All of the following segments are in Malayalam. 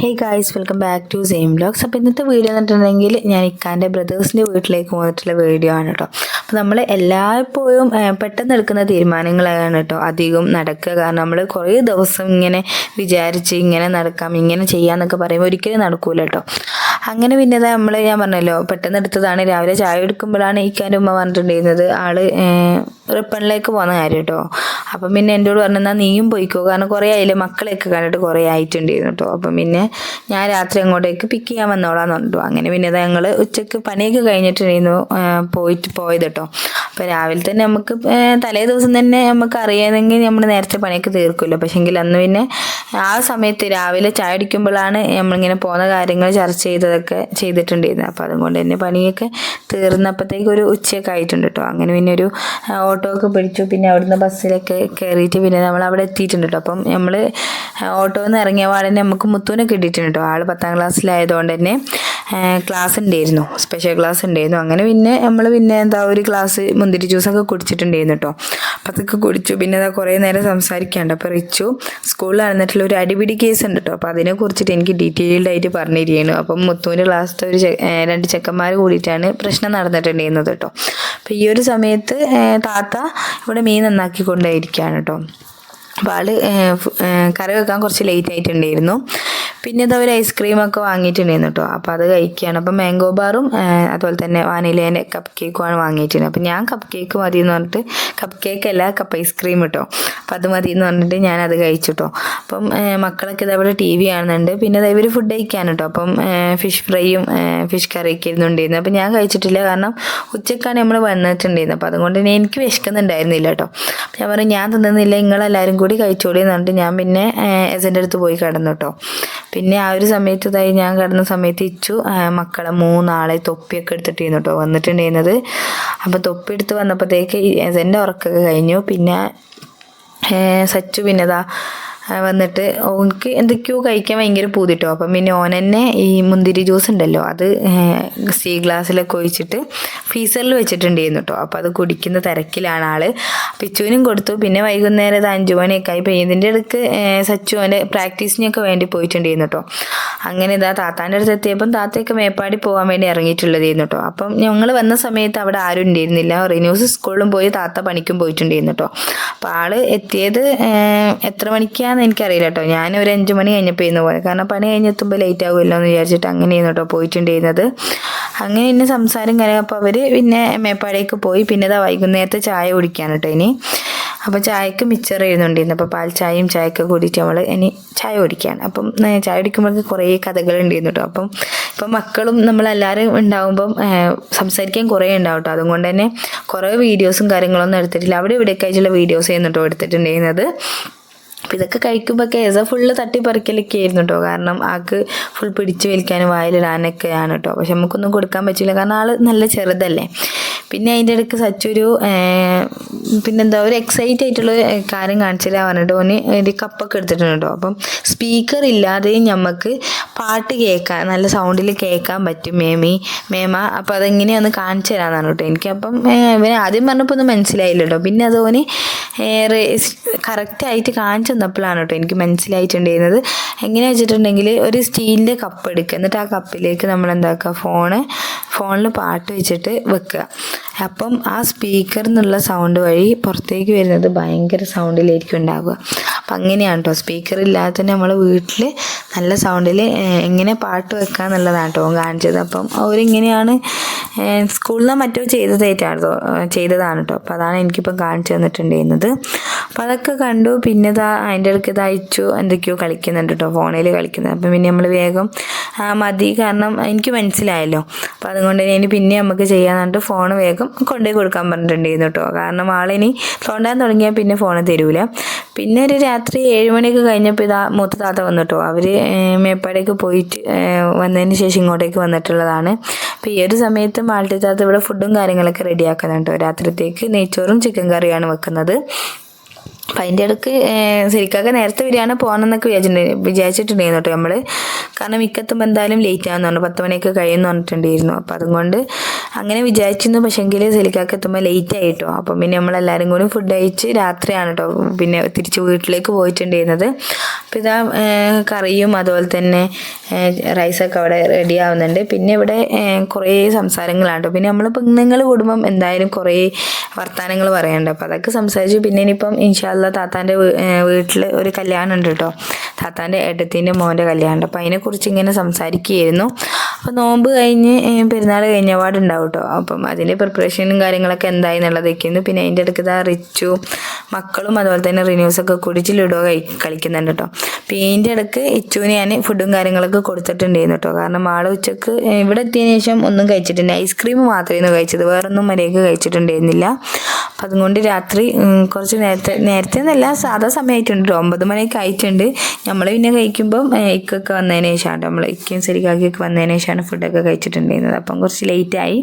Hey guys welcome back to same blogs അപ്പോൾ ഇന്നത്തെ വീഡിയോ എന്ന് പറഞ്ഞിട്ടുണ്ടെങ്കിൽ ഞാൻ ഇക്കാന്റെ ബ്രദേഴ്സിന്റെ വീട്ടിലേക്ക് പോന്നിട്ടുള്ള വീഡിയോ ആണ് കേട്ടോ അപ്പോൾ നമ്മൾ എല്ലായ്പ്പോഴും പെട്ടെന്ന് എടുക്കുന്ന തീരുമാനങ്ങളാണ് കേട്ടോ അധികം നടക്കുക. കാരണം നമ്മൾ കുറേ ദിവസം ഇങ്ങനെ വിചാരിച്ച് ഇങ്ങനെ നടക്കാം ഇങ്ങനെ ചെയ്യാന്നൊക്കെ പറയുമ്പോൾ ഒരിക്കലും നടക്കൂല കേട്ടോ അങ്ങനെ പിന്നെ നമ്മൾ ഞാൻ പറഞ്ഞല്ലോ പെട്ടെന്ന് എടുത്തതാണ്. രാവിലെ ചായ എടുക്കുമ്പോഴാണ് ഇക്കാന്റെ ഉമ്മ പറഞ്ഞിട്ടുണ്ടായിരുന്നത്. ആൾ റിപ്പണിലേക്ക് പോകുന്ന കാര്യം കേട്ടോ അപ്പം പിന്നെ എന്നോട് പറഞ്ഞു എന്നാൽ നീയും പോയിക്കോ. കാരണം കുറേ ആയില്ല മക്കളെയൊക്കെ കണ്ടിട്ട് കുറേ ആയിട്ടുണ്ടായിരുന്നു കേട്ടോ അപ്പം പിന്നെ ഞാൻ രാത്രി അങ്ങോട്ടേക്ക് പിക്ക് ചെയ്യാൻ വന്നോളാന്ന് പറഞ്ഞു. അങ്ങനെ പിന്നെ ഞങ്ങൾ ഉച്ചയ്ക്ക് പണിയൊക്കെ കഴിഞ്ഞിട്ടുണ്ടായിരുന്നു പോയിട്ട് പോയത് കേട്ടോ അപ്പം രാവിലെ തന്നെ നമുക്ക് തലേ ദിവസം തന്നെ നമുക്ക് അറിയാമെങ്കിൽ നമ്മൾ നേരത്തെ പണിയൊക്കെ തീർക്കുമല്ലോ. പക്ഷെങ്കിൽ അന്ന് പിന്നെ ആ സമയത്ത് രാവിലെ ചായ അടിക്കുമ്പോഴാണ് നമ്മളിങ്ങനെ പോകുന്ന കാര്യങ്ങൾ ചർച്ച ചെയ്തതൊക്കെ ചെയ്തിട്ടുണ്ടായിരുന്നത്. അപ്പോൾ അതുകൊണ്ട് തന്നെ പണിയൊക്കെ തീർന്നപ്പോഴത്തേക്ക് ഒരു ഉച്ചയൊക്കെ ആയിട്ടുണ്ട് കേട്ടോ അങ്ങനെ പിന്നെ ഒരു ഓട്ടോ ഒക്കെ പിടിച്ചു. പിന്നെ അവിടുന്ന് ബസ്സിലൊക്കെ കയറിയിട്ട് പിന്നെ നമ്മൾ അവിടെ എത്തിയിട്ടുണ്ട് കേട്ടോ. അപ്പം നമ്മൾ ഓട്ടോയിൽ നിന്ന് ഇറങ്ങിയ പാടെ തന്നെ നമുക്ക് മുത്തൂനെ കിട്ടിയിട്ടുണ്ട് കേട്ടോ. ആൾ പത്താം ക്ലാസ്സിലായതുകൊണ്ട് തന്നെ ക്ലാസ് ഉണ്ടായിരുന്നു. സ്പെഷ്യൽ ക്ലാസ് ഉണ്ടായിരുന്നു. അങ്ങനെ പിന്നെ നമ്മൾ പിന്നെ എന്താ ഒരു ക്ലാസ് മുന്തിരി ജ്യൂസൊക്കെ കുടിച്ചിട്ടുണ്ടായിരുന്നു കേട്ടോ. അപ്പം അതൊക്കെ കുടിച്ചു. പിന്നെ അതാ കുറേ നേരം സംസാരിക്കാണ്ട്. അപ്പോൾ റിച്ചു സ്കൂളിൽ നടന്നിട്ടുള്ള ഒരു അടിപിടി കേസ് ഉണ്ട് കേട്ടോ. അപ്പോൾ അതിനെ കുറിച്ചിട്ട് എനിക്ക് ഡീറ്റെയിൽഡ് ആയിട്ട് പറഞ്ഞിരിക്കുന്നു. അപ്പം മുത്തുവിന്റെ ക്ലാസ്സിലത്തെ ഒരു രണ്ട് ചെക്കന്മാർ കൂടിയിട്ടാണ് പ്രശ്നം നടന്നിട്ടുണ്ടായിരുന്നത് കേട്ടോ. അപ്പോൾ ഈ ഒരു സമയത്ത് താത്ത ഇവിടെ മീൻ നന്നാക്കി നന്നാക്കിക്കൊണ്ടേയിരിക്കുകയാണ് കേട്ടോ. അപ്പോൾ ഏഹ് കറി വെക്കാൻ കുറച്ച് ലേറ്റ് ആയിട്ടുണ്ടായിരുന്നു. പിന്നെ ഇത് ഒരു ഐസ്ക്രീമൊക്കെ വാങ്ങിയിട്ടുണ്ടായിരുന്നു കേട്ടോ അപ്പോൾ അത് കഴിക്കുകയാണ് അപ്പോൾ മാംഗോ ബാറും അതുപോലെ തന്നെ വാനിലേന്റെ കപ്പ് കേക്കുമാണ് വാങ്ങിയിട്ടുണ്ടായിരുന്നത് അപ്പോൾ ഞാൻ കപ്പ് കേക്ക് മതി എന്ന് പറഞ്ഞിട്ട് കപ്പ് കേക്ക് അല്ല കപ്പ് ഐസ്ക്രീം കേട്ടോ അപ്പോൾ അത് മതി എന്ന് പറഞ്ഞിട്ട് ഞാൻ അത് കഴിച്ചു അപ്പം മക്കളൊക്കെ ഇതവിടെ ടി വി കാണുന്നുണ്ട്. പിന്നെ ഇവർ ഫുഡ് കഴിക്കാൻ കേട്ടോ അപ്പം ഫിഷ് ഫ്രൈയും ഫിഷ് കറിയൊക്കെ ഇരുന്നുണ്ടായിരുന്നു അപ്പോൾ ഞാൻ കഴിച്ചിട്ടില്ല. കാരണം ഉച്ചക്കാണ് നമ്മൾ വന്നിട്ടുണ്ടായിരുന്നത് അപ്പോൾ അതുകൊണ്ട് തന്നെ എനിക്ക് വിശക്കുന്നുണ്ടായിരുന്നില്ല കേട്ടോ ഞാൻ പറഞ്ഞു ഞാൻ തിന്നുന്നില്ല. നിങ്ങളെല്ലാവരും കൂടി കഴിച്ചോളി എന്ന് പറഞ്ഞിട്ട് ഞാൻ പിന്നെ എസന്റെ അടുത്ത് പോയി കിടന്നു കേട്ടോ പിന്നെ ആ ഒരു സമയത്ത് ഇതായി ഞാൻ കിടന്ന സമയത്ത് ഇച്ചു മക്കളെ മൂന്നാളെ തൊപ്പിയൊക്കെ എടുത്തിട്ടിരുന്നു കേട്ടോ വന്നിട്ടുണ്ടായിരുന്നത്. അപ്പോൾ തൊപ്പി എടുത്ത് വന്നപ്പോഴത്തേക്ക് എസന്റെ ഉറക്കൊക്കെ കഴിഞ്ഞു. പിന്നെ സച്ചു പിന്നെതാ വന്നിട്ട് ഓനക്ക് എന്തൊക്കെയോ കഴിക്കാൻ ഭയങ്കര പൂതിട്ടോ. അപ്പം പിന്നെ ഓൻ തന്നെ ഈ മുന്തിരി ജ്യൂസ് ഉണ്ടല്ലോ അത് സീ ഗ്ലാസ്സിലൊക്കെ ഒഴിച്ചിട്ട് ഫ്രീസറിൽ വെച്ചിട്ടുണ്ടായിരുന്നു കേട്ടോ അപ്പോൾ അത് കുടിക്കുന്ന തിരക്കിലാണ് ആൾ. പിച്ചുവിനും കൊടുത്തു. പിന്നെ വൈകുന്നേരം അത് അഞ്ചു മണിയൊക്കെ ആയി പെയ്യുന്നതിന്റെ ഇടയ്ക്ക് സച്ചു അവന്റെ പ്രാക്ടീസിനൊക്കെ വേണ്ടി പോയിട്ടുണ്ടായിരുന്നു കേട്ടോ അങ്ങനെ ഇതാ താത്താന്റെ അടുത്ത് എത്തിയപ്പം താത്തയൊക്കെ മേപ്പാടി പോകാൻ വേണ്ടി ഇറങ്ങിയിട്ടുള്ളതായിരുന്നു കേട്ടോ അപ്പം ഞങ്ങൾ വന്ന സമയത്ത് അവിടെ ആരും ഉണ്ടായിരുന്നില്ല. റിന്യൂസ് സ്കൂളിലും പോയി താത്ത പണിക്കും പോയിട്ടുണ്ടായിരുന്നു കേട്ടോ അപ്പോൾ ആൾ എത്തിയത് എത്ര എത്ര മണിക്കാന്ന് എനിക്കറിയില്ല കേട്ടോ. ഞാൻ ഒരു അഞ്ച് മണി കഴിഞ്ഞപ്പോൾ ഇന്ന് പോയത്. കാരണം പണി കഴിഞ്ഞെത്തുമ്പോൾ ലേറ്റ് ആകുമല്ലോ എന്ന് വിചാരിച്ചിട്ട് അങ്ങനെയായിരുന്നു കേട്ടോ പോയിട്ടുണ്ടായിരുന്നത് അങ്ങനെ ഇന്ന് സംസാരം കാര്യം അപ്പോൾ അവർ പിന്നെ മേപ്പാടേക്ക് പോയി. പിന്നെ ഇതാ വൈകുന്നേരത്തെ ചായ കുടിക്കാൻ കേട്ടോ ഇനി. അപ്പോൾ ചായക്ക് മിച്ചർ എഴുതുന്നുണ്ടായിരുന്നു അപ്പോൾ പാൽ ചായയും ചായയൊക്കെ കൂടിയിട്ട് നമ്മൾ ഇനി ചായ കുടിക്കുകയാണ് അപ്പം ചായ കുടിക്കുമ്പോഴൊക്കെ കുറേ കഥകൾ ഉണ്ടായിരുന്നു കേട്ടോ. അപ്പം ഇപ്പം മക്കളും നമ്മളെല്ലാവരും ഉണ്ടാകുമ്പം സംസാരിക്കാൻ കുറേ ഉണ്ടാവും കേട്ടോ. അതുകൊണ്ട് തന്നെ കുറേ വീഡിയോസും കാര്യങ്ങളൊന്നും എടുത്തിട്ടില്ല. അവിടെ ഇവിടെയൊക്കെ ആയിട്ടുള്ള വീഡിയോസ് ചെയ്യുന്നുണ്ടോ എടുത്തിട്ടുണ്ടായിരുന്നത്. അപ്പം ഇതൊക്കെ കഴിക്കുമ്പോൾ കേസ ഫുള്ള് തട്ടിപ്പറിക്കലൊക്കെ ആയിരുന്നു കേട്ടോ കാരണം ആൾക്ക് ഫുൾ പിടിച്ച് വലിക്കാനും വായിലിടാനൊക്കെയാണ് കേട്ടോ പക്ഷെ നമുക്കൊന്നും കൊടുക്കാൻ പറ്റില്ല. കാരണം ആൾ നല്ല ചെറുതല്ലേ. പിന്നെ അതിന്റെ ഇടയ്ക്ക് സച്ചൊരു പിന്നെന്താ ഒരു എക്സൈറ്റ് ആയിട്ടുള്ള കാര്യം കാണിച്ചില്ല പറഞ്ഞിട്ട്. ഓന് ഒരു കപ്പൊക്കെ എടുത്തിട്ടുണ്ട് കേട്ടോ അപ്പം സ്പീക്കർ ഇല്ലാതെയും നമുക്ക് പാട്ട് കേൾക്കാൻ നല്ല സൗണ്ടിൽ കേൾക്കാൻ പറ്റും മേമി മേമ. അപ്പം അതെങ്ങനെയാന്ന് കാണിച്ചു തരാമെന്നാണ് കേട്ടോ എനിക്കപ്പം ഇവന് ആദ്യം പറഞ്ഞപ്പോൾ ഒന്നും മനസ്സിലായില്ല കേട്ടോ പിന്നെ അതോന് കറക്റ്റായിട്ട് കാണിച്ചു തന്നപ്പോഴാണ് കേട്ടോ എനിക്ക് മനസ്സിലായിട്ടുണ്ടായിരുന്നത്. എങ്ങനെയാ വെച്ചിട്ടുണ്ടെങ്കിൽ ഒരു സ്റ്റീലിന്റെ കപ്പ് എടുക്കുക. എന്നിട്ട് ആ കപ്പിലേക്ക് നമ്മൾ എന്താക്കുക? ഫോണ് ഫോണിൽ പാട്ട് വെച്ചിട്ട് വെക്കുക. അപ്പം ആ സ്പീക്കർ എന്നുള്ള സൗണ്ട് വഴി പുറത്തേക്ക് വരുന്നത് ഭയങ്കര സൗണ്ടിലായിരിക്കും ഉണ്ടാവുക. അപ്പം അങ്ങനെയാണ് കേട്ടോ സ്പീക്കർ ഇല്ലാതെ തന്നെ നമ്മൾ വീട്ടിൽ നല്ല സൗണ്ടിൽ എങ്ങനെ പാട്ട് വെക്കുക എന്നുള്ളതാണ് കേട്ടോ കാണിച്ചത്. അപ്പം അവരിങ്ങനെയാണ് സ്കൂളിൽ നിന്ന് മറ്റോ ചെയ്തതായിട്ടാണ് കേട്ടോ ചെയ്തതാണ് കേട്ടോ അപ്പോൾ അതാണ് എനിക്കിപ്പം കാണിച്ചു തന്നിട്ടുണ്ടായിരുന്നത്. അപ്പോൾ അതൊക്കെ കണ്ടു. പിന്നെ ഇതാ അതിന്റെ ഇടയ്ക്ക് ഇത് അയച്ചു എന്തൊക്കെയോ കളിക്കുന്നുണ്ട് കേട്ടോ ഫോണിൽ കളിക്കുന്നത് അപ്പം പിന്നെ നമ്മൾ വേഗം മതി. കാരണം എനിക്ക് മനസ്സിലായല്ലോ. അപ്പോൾ അതുകൊണ്ട് തന്നെ ഇനി പിന്നെ നമുക്ക് ചെയ്യാന്നിട്ട് ഫോൺ വേഗം കൊണ്ടുപോയി കൊടുക്കാൻ പറഞ്ഞിട്ടുണ്ടായിരുന്നു കേട്ടോ കാരണം ആളിനി തോണ്ടാൻ തുടങ്ങിയാൽ പിന്നെ ഫോൺ തരൂല. പിന്നെ ഒരു ഏഴ് മണിയൊക്കെ കഴിഞ്ഞപ്പോൾ ഇതാ മൂത്ത താത്ത വന്നിട്ടോ. അവർ മേപ്പാടേക്ക് പോയിട്ട് വന്നതിന് ശേഷം ഇങ്ങോട്ടേക്ക് വന്നിട്ടുള്ളതാണ്. അപ്പോൾ ഈ ഒരു സമയത്ത് മാൾട്ടി താത്ത ഇവിടെ ഫുഡും കാര്യങ്ങളൊക്കെ റെഡിയാക്കുന്നുണ്ട് രാത്രിത്തേക്ക് നെയ്ച്ചോറും ചിക്കൻ കറിയാണ് വെക്കുന്നത്. അപ്പം അതിന്റെ ഇടയ്ക്ക് ശരിക്കൊക്കെ നേരത്തെ വരികയാണ് പോകണമെന്നൊക്കെ വിചാരിച്ചിട്ടുണ്ട് വിചാരിച്ചിട്ടുണ്ടായിരുന്നു കേട്ടോ നമ്മൾ കാരണം മിക്കത്തുമ്പോൾ എന്തായാലും ലേറ്റ് ആകുന്നു പറഞ്ഞു പത്ത് മണിയൊക്കെ കഴിയുമെന്ന് പറഞ്ഞിട്ടുണ്ടായിരുന്നു. അപ്പം അതുകൊണ്ട് അങ്ങനെ വിചാരിച്ചിരുന്നു. പക്ഷേങ്കിൽ സെലിക്കാക്ക് എത്തുമ്പോൾ ലേറ്റ് ആയിട്ടോ. അപ്പം പിന്നെ നമ്മളെല്ലാവരും കൂടി ഫുഡ് കഴിച്ച് രാത്രിയാണ് കേട്ടോ പിന്നെ തിരിച്ച് വീട്ടിലേക്ക് പോയിട്ടുണ്ടായിരുന്നത്. അപ്പോൾ ഇതാ കറിയും അതുപോലെ തന്നെ റൈസൊക്കെ അവിടെ റെഡി ആവുന്നുണ്ട്. പിന്നെ ഇവിടെ കുറേ സംസാരങ്ങളാണ് കേട്ടോ. പിന്നെ നമ്മൾ നിങ്ങൾ കൂടുമ്പം എന്തായാലും കുറേ വർത്തമാനങ്ങൾ പറയുന്നുണ്ട് അപ്പോൾ അതൊക്കെ സംസാരിച്ചു പിന്നെ ഇനിയിപ്പം ഇൻഷാല്ല താത്താന്റെ വീട്ടിൽ ഒരു കല്യാണം ഉണ്ട് കേട്ടോ താത്താന്റെ ഏട്ടത്തിന്റെ മോന്റെ കല്യാണം അപ്പോൾ അതിനെക്കുറിച്ച് ഇങ്ങനെ സംസാരിക്കുകയായിരുന്നു. അപ്പോൾ നോമ്പ് കഴിഞ്ഞ് പെരുന്നാൾ കഴിഞ്ഞ പാടുണ്ടാവും കേട്ടോ അപ്പം അതിന്റെ പ്രിപ്പറേഷനും കാര്യങ്ങളൊക്കെ എന്തായി എന്നുള്ളതൊക്കെയാണ് പിന്നെ അതിന്റെ ഇടയ്ക്ക് ഇതാ റിച്ചു മക്കളും അതുപോലെ തന്നെ റിന്യൂസൊക്കെ കുടിച്ച് ലുഡോ കഴി കളിക്കുന്നുണ്ട് കേട്ടോ അപ്പോൾ ഇതിന്റെ ഇടയ്ക്ക് ഇച്ചുവിന് ഞാൻ ഫുഡും കാര്യങ്ങളൊക്കെ കൊടുത്തിട്ടുണ്ടായിരുന്നു കേട്ടോ കാരണം ആൾ ഉച്ചയ്ക്ക് ഇവിടെ എത്തിയതിന് ശേഷം ഒന്നും കഴിച്ചിട്ടില്ല. ഐസ്ക്രീം മാത്രമേ കഴിച്ചത്. വേറൊന്നും മര്യാദയ്ക്ക് കഴിച്ചിട്ടുണ്ടായിരുന്നില്ല. അപ്പം അതുകൊണ്ട് രാത്രി കുറച്ച് നേരത്തെ നേരത്തെ എന്നല്ല സാധാ സമയമായിട്ടുണ്ട് ഒമ്പത് മണിയൊക്കെ ആയിട്ടുണ്ട്. നമ്മൾ പിന്നെ കഴിക്കുമ്പം ഇക്കൊക്കെ വന്നതിന് ശേഷമാണ് നമ്മൾ ഇക്കയും ശരിക്കാക്കിയൊക്കെ വന്നതിന് ശേഷമാണ് ഫുഡൊക്കെ കഴിച്ചിട്ടുണ്ടായിരുന്നത്. അപ്പം കുറച്ച് ലേറ്റായി.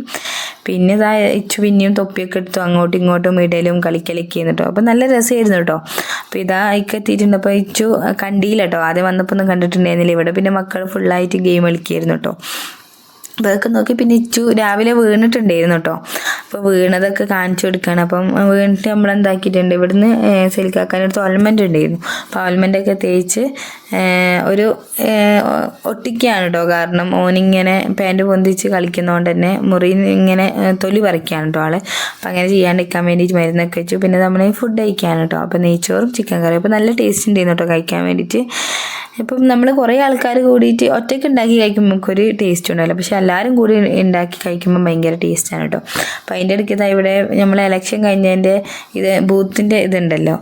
പിന്നെ ഇതാ ഇച്ചു പിന്നെയും തൊപ്പിയൊക്കെ എടുത്തു അങ്ങോട്ടും ഇങ്ങോട്ടും ഇടയിലും കളിക്കലൊക്കെ കേട്ടോ അപ്പം നല്ല രസമായിരുന്നു കേട്ടോ അപ്പോൾ ഇതാ ഇക്ക എത്തിയിട്ടുണ്ട് അപ്പോൾ ഇച്ചു കണ്ടില്ല കേട്ടോ ആദ്യം വന്നപ്പോൾ ഒന്നും കണ്ടിട്ടുണ്ടായിരുന്നില്ല. ഇവിടെ പിന്നെ മക്കൾ ഫുള്ളായിട്ട് ഗെയിം കളിക്കുകയായിരുന്നു കേട്ടോ അതൊക്കെ നോക്കി പിന്നെ ഇച്ചു രാവിലെ വീണിട്ടുണ്ടായിരുന്നു കേട്ടോ അപ്പോൾ വീണതൊക്കെ കാണിച്ചു കൊടുക്കുകയാണ് അപ്പം വീണിട്ട് നമ്മൾ എന്താക്കിയിട്ടുണ്ട്? ഇവിടുന്ന് സെലിക്കാക്കാനടുത്ത് ഓൽമെന്റ് ഉണ്ടായിരുന്നു. അപ്പോൾ ഓൽമെന്റൊക്കെ തേച്ച് ഒരു ഒട്ടിക്കുകയാണ് കേട്ടോ കാരണം ഓനിങ്ങനെ പാന്റ് പൊന്തിച്ച് കളിക്കുന്നതുകൊണ്ട് തന്നെ മുറി ഇങ്ങനെ തൊലി പറിക്കുകയാണ് കേട്ടോ ആൾ. അപ്പം അങ്ങനെ ചെയ്യാണ്ടിരിക്കാൻ വേണ്ടിയിട്ട് മരുന്നൊക്കെ വെച്ചു. പിന്നെ നമ്മൾ ഫുഡ് കഴിക്കുകയാണ് കേട്ടോ അപ്പോൾ നെയ്ച്ചോറും ചിക്കൻ കറിയും. അപ്പോൾ നല്ല ടേസ്റ്റ് ഉണ്ടായിരുന്നു കേട്ടോ കഴിക്കാൻ വേണ്ടിയിട്ട്. ഇപ്പം നമ്മൾ കുറേ ആൾക്കാർ കൂടിയിട്ട് ഒറ്റയ്ക്ക് ഉണ്ടാക്കി കഴിക്കുമ്പോൾ നമുക്കൊരു ടേസ്റ്റ് ഉണ്ടാവില്ല. പക്ഷെ എല്ലാവരും കൂടി ഉണ്ടാക്കി കഴിക്കുമ്പോൾ ഭയങ്കര ടേസ്റ്റാണ് കേട്ടോ അപ്പം അതിന്റെ ഇടയ്ക്ക് ഇതാ ഇവിടെ നമ്മൾ ഇലക്ഷൻ കഴിഞ്ഞതിന്റെ ഇത് ബൂത്തിന്റെ ഇതുണ്ടല്ലോ.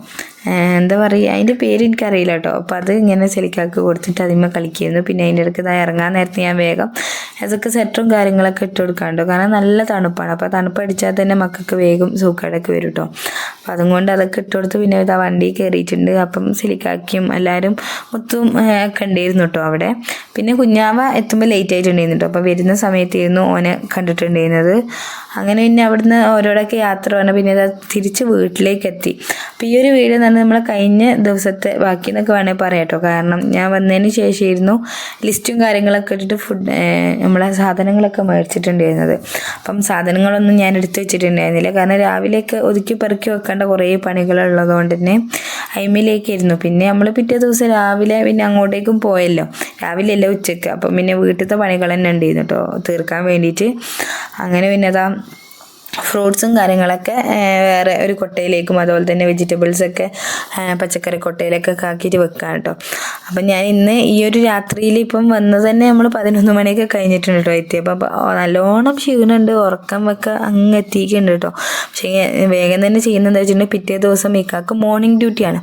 എന്താ പറയുക അതിന്റെ പേര് എനിക്കറിയില്ല കേട്ടോ. അപ്പോൾ അത് ഇങ്ങനെ ചെലിക്കാക്ക് കൊടുത്തിട്ട് അതിന്മേൽ കളിക്കുന്നു പിന്നെ അതിന്റെ ഇടയ്ക്ക് ഇറങ്ങാൻ നേരത്തെ ഞാൻ വേഗം അതൊക്കെ സെറ്ററും കാര്യങ്ങളൊക്കെ ഇട്ട് കൊടുക്കാണ്ടോ കാരണം നല്ല തണുപ്പാണ്. അപ്പോൾ തണുപ്പ് അടിച്ചാൽ തന്നെ മക്കൾക്ക് വേഗം സൂക്കേടൊക്കെ വരും കേട്ടോ. അപ്പം അതുകൊണ്ട് അതൊക്കെ ഇട്ട് കൊടുത്ത് പിന്നെ ഇതാ വണ്ടി കയറിയിട്ടുണ്ട്. അപ്പം സിലിക്കാക്കിയും എല്ലാവരും ഒത്തും ഒക്കെ ഉണ്ടായിരുന്നു കേട്ടോ അവിടെ. പിന്നെ കുഞ്ഞാവ എത്തുമ്പോൾ ലേറ്റ് ആയിട്ടുണ്ടായിരുന്നു കേട്ടോ. അപ്പോൾ വരുന്ന സമയത്തായിരുന്നു ഓനെ കണ്ടിട്ടുണ്ടായിരുന്നത്. അങ്ങനെ പിന്നെ അവിടുന്ന് ഓരോടൊക്കെ യാത്ര പറഞ്ഞാൽ പിന്നെ തിരിച്ച് വീട്ടിലേക്ക് എത്തി. അപ്പോൾ ഈ ഒരു വീഡിയോ എന്ന് നമ്മൾ കഴിഞ്ഞ ദിവസത്തെ ബാക്കി എന്നൊക്കെ വേണമെങ്കിൽ പറയാം കേട്ടോ കാരണം ഞാൻ വന്നതിന് ശേഷമായിരുന്നു ലിസ്റ്റും കാര്യങ്ങളൊക്കെ ഇട്ടിട്ട് ഫുഡ് നമ്മളെ സാധനങ്ങളൊക്കെ മേടിച്ചിട്ടുണ്ടായിരുന്നത്. അപ്പം സാധനങ്ങളൊന്നും ഞാൻ എടുത്തു വെച്ചിട്ടുണ്ടായിരുന്നില്ല. കാരണം രാവിലെയൊക്കെ ഒതുക്കി പെറുക്കി വെക്കേണ്ട കുറേ പണികളുള്ളത് കൊണ്ട് തന്നെ അയിമിലേക്കായിരുന്നു. പിന്നെ നമ്മൾ പിറ്റേ ദിവസം രാവിലെ പിന്നെ അങ്ങോട്ടേക്കും പോയല്ലോ. രാവിലെ അല്ല ഉച്ചയ്ക്ക് അപ്പം പിന്നെ വീട്ടിലത്തെ പണികൾ തന്നെ ഉണ്ടായിരുന്നു കേട്ടോ. തീർക്കാൻ വേണ്ടിയിട്ട്. അങ്ങനെ പിന്നെ അതാ ഫ്രൂട്ട്സും കാര്യങ്ങളൊക്കെ വേറെ ഒരു കൊട്ടയിലേക്കും അതുപോലെ തന്നെ വെജിറ്റബിൾസൊക്കെ പച്ചക്കറി കൊട്ടയിലൊക്കെ ഒക്കെ ആക്കിയിട്ട് വെക്കാം കേട്ടോ. അപ്പം ഞാൻ ഇന്ന് ഈ ഒരു രാത്രിയിൽ ഇപ്പം വന്നത് തന്നെ നമ്മൾ പതിനൊന്ന് മണിയൊക്കെ കഴിഞ്ഞിട്ടുണ്ട് കേട്ടോ എത്തിയപ്പോൾ അപ്പം നല്ലോണം ക്ഷീണമുണ്ട് ഉറക്കം വെക്കുക അങ്ങ് എത്തിയിട്ടുണ്ട് കേട്ടോ. പക്ഷേ വേഗം തന്നെ ചെയ്യുന്നത് വെച്ചിട്ടുണ്ടെങ്കിൽ പിറ്റേ ദിവസം ഇക്കാക്ക് മോർണിംഗ് ഡ്യൂട്ടിയാണ്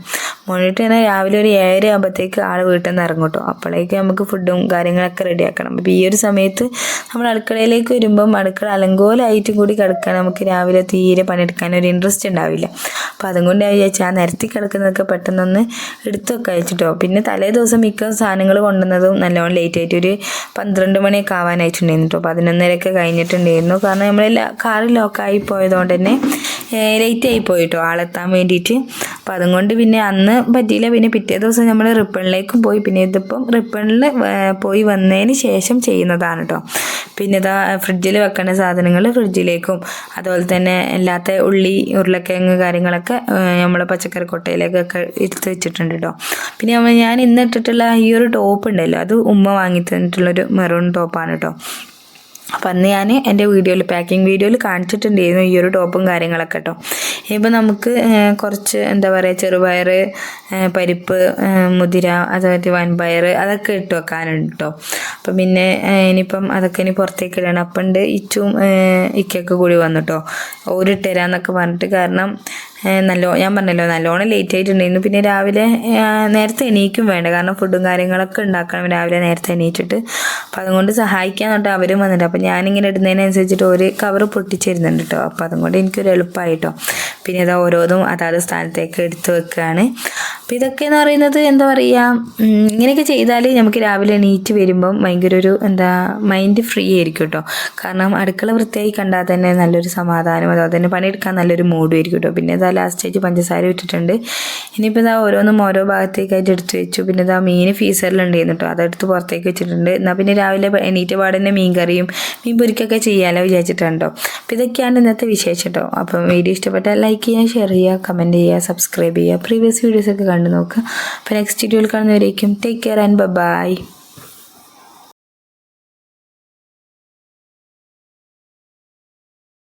മോർണിംഗ് ഡ്യൂട്ടി തന്നെ രാവിലെ ഒരു ഏഴര ആകുമ്പോഴത്തേക്ക് ആൾ വീട്ടിൽ നിന്ന് ഇറങ്ങും കേട്ടോ. അപ്പോഴേക്ക് നമുക്ക് ഫുഡും കാര്യങ്ങളൊക്കെ റെഡിയാക്കണം അപ്പോൾ ഈ ഒരു സമയത്ത് നമ്മൾ അടുക്കളയിലേക്ക് വരുമ്പം അടുക്കള അലങ്കോലായിട്ടും കൂടി കിടക്കാൻ നമുക്ക് രാവിലെ തീരെ പണിയെടുക്കാൻ ഒരു ഇൻട്രസ്റ്റ് ഉണ്ടാവില്ല. അപ്പോൾ അതുകൊണ്ട് ഞാൻ വിചാരിച്ചു ആ നിരത്തി കിടക്കുന്നതൊക്കെ പെട്ടെന്നൊന്ന് എടുത്തൊക്കെ അയച്ചിട്ടോ പിന്നെ തലേ ദിവസം മിക്ക സാധനങ്ങൾ കൊണ്ടുവന്നതും നല്ലോണം ലേറ്റ് ആയിട്ട് ഒരു പന്ത്രണ്ട് മണിയൊക്കെ ആവാനായിട്ടുണ്ടായിരുന്നു കേട്ടോ പതിനൊന്നരയൊക്കെ കഴിഞ്ഞിട്ടുണ്ടായിരുന്നു. കാരണം നമ്മൾ കാറ് ലോക്കായി പോയതുകൊണ്ട് തന്നെ ലേറ്റ് ആയി പോയിട്ടോ ആളെത്താൻ വേണ്ടിയിട്ട്. അപ്പോൾ അതുകൊണ്ട് പിന്നെ അന്ന് പറ്റിയില്ല. പിന്നെ പിറ്റേ ദിവസം നമ്മൾ റിപ്പണിലേക്കും പോയി. പിന്നെ ഇതിപ്പം റിപ്പണിൽ പോയി വന്നതിന് ശേഷം ചെയ്യുന്നതാണ് കേട്ടോ പിന്നെ ഇതാ ഫ്രിഡ്ജിൽ വെക്കേണ്ട സാധനങ്ങൾ ഫ്രിഡ്ജിലേക്കും അതുപോലെ തന്നെ അല്ലാത്ത ഉള്ളി ഉരുളക്കിഴങ്ങ് കാര്യങ്ങളൊക്കെ നമ്മൾ പച്ചക്കറി കൊട്ടയിലേക്കൊക്കെ എടുത്ത് വെച്ചിട്ടുണ്ട് കേട്ടോ പിന്നെ ഞാൻ ഇന്ന് ഇട്ടിട്ടുള്ള ഈ ഒരു ടോപ്പ് ഉണ്ടല്ലോ അത് ഉമ്മ വാങ്ങി തന്നിട്ടുള്ളൊരു മെറൂൺ ടോപ്പാണ് കേട്ടോ അപ്പം അന്ന് ഞാൻ എന്റെ വീഡിയോയിൽ പാക്കിംഗ് വീഡിയോയിൽ കാണിച്ചിട്ടുണ്ടായിരുന്നു ഈ ഒരു ടോപ്പും കാര്യങ്ങളൊക്കെ കേട്ടോ ഇപ്പം നമുക്ക് കുറച്ച് എന്താ പറയുക ചെറുപയർ പരിപ്പ് മുതിര അതുപോലെ വൻപയർ അതൊക്കെ ഇട്ട് വെക്കാനുണ്ട് കേട്ടോ അപ്പം പിന്നെ ഇനിയിപ്പം അതൊക്കെ ഇനി പുറത്തേക്ക് ഇടണം. അപ്പം ഉണ്ട് ഇച്ചും ഇക്കൊക്കെ കൂടി വന്നു കേട്ടോ ഓരിട്ട് തരാമെന്നൊക്കെ പറഞ്ഞിട്ട് കാരണം നല്ലോ ഞാൻ പറഞ്ഞല്ലോ നല്ലോണം ലേറ്റ് ആയിട്ടുണ്ടായിരുന്നു. പിന്നെ രാവിലെ നേരത്തെ എണീക്കും വേണ്ട. കാരണം ഫുഡും കാര്യങ്ങളൊക്കെ ഉണ്ടാക്കണം രാവിലെ നേരത്തെ എണീറ്റിട്ട് അപ്പം അതുകൊണ്ട് സഹായിക്കാൻ തൊട്ട് അവരും വന്നിട്ട്. അപ്പം ഞാനിങ്ങനെ ഇടുന്നതിനനുസരിച്ചിട്ട് ഒരു കവർ പൊട്ടിച്ചിരുന്നുണ്ട് കേട്ടോ അപ്പം അതുകൊണ്ട് എനിക്കൊരു എളുപ്പമായിട്ടോ പിന്നെ ഇതാ ഓരോന്നും അതാത് സ്ഥാനത്തേക്ക് എടുത്തു വെക്കുകയാണ് അപ്പം ഇതൊക്കെ എന്ന് പറയുന്നത് എന്താ പറയുക ഇങ്ങനെയൊക്കെ ചെയ്താൽ നമുക്ക് രാവിലെ എണീറ്റ് വരുമ്പം ഭയങ്കര ഒരു എന്താ മൈൻഡ് ഫ്രീ ആയിരിക്കും കേട്ടോ കാരണം അടുക്കള വൃത്തിയായി കണ്ടാൽ തന്നെ നല്ലൊരു സമാധാനം അതുപോലെ തന്നെ പണിയെടുക്കാൻ നല്ലൊരു മൂഡും ആയിരിക്കും കേട്ടോ പിന്നെ ഇതാ ലാസ്റ്റ് ആയിട്ട് പഞ്ചസാര ഇട്ടിട്ടുണ്ട്. ഇനിയിപ്പോൾ ഇതാ ഓരോന്നും ഓരോ ഭാഗത്തേക്കായിട്ട് എടുത്ത് വെച്ചു. പിന്നെ ഇതാ മീൻ ഫീസറിലുണ്ടായിരുന്നു കേട്ടോ അതെടുത്ത് പുറത്തേക്ക് വെച്ചിട്ടുണ്ട്. എന്നാൽ പിന്നെ രാവിലെ എണീറ്റ് പാടന്നെ മീൻ കറിയും മീൻ പൊരിക്കൊക്കെ ചെയ്യാമല്ലോ വിചാരിച്ചിട്ടുണ്ടോ? അപ്പോൾ ഇതൊക്കെയാണ് ഇന്നത്തെ വിശേഷം കേട്ടോ അപ്പം വീഡിയോ ഇഷ്ടപ്പെട്ടാൽ ലൈക്ക് ചെയ്യുക ഷെയർ ചെയ്യുക കമന്റ് ചെയ്യുക സബ്സ്ക്രൈബ് ചെയ്യുക. പ്രീവിയസ് വീഡിയോസൊക്കെ കണ്ടു നോക്കുക. അപ്പോൾ നെക്സ്റ്റ് വീഡിയോയിൽ കാണുന്നവരേക്കും ടേക്ക് കെയർ ആൻഡ് ബൈ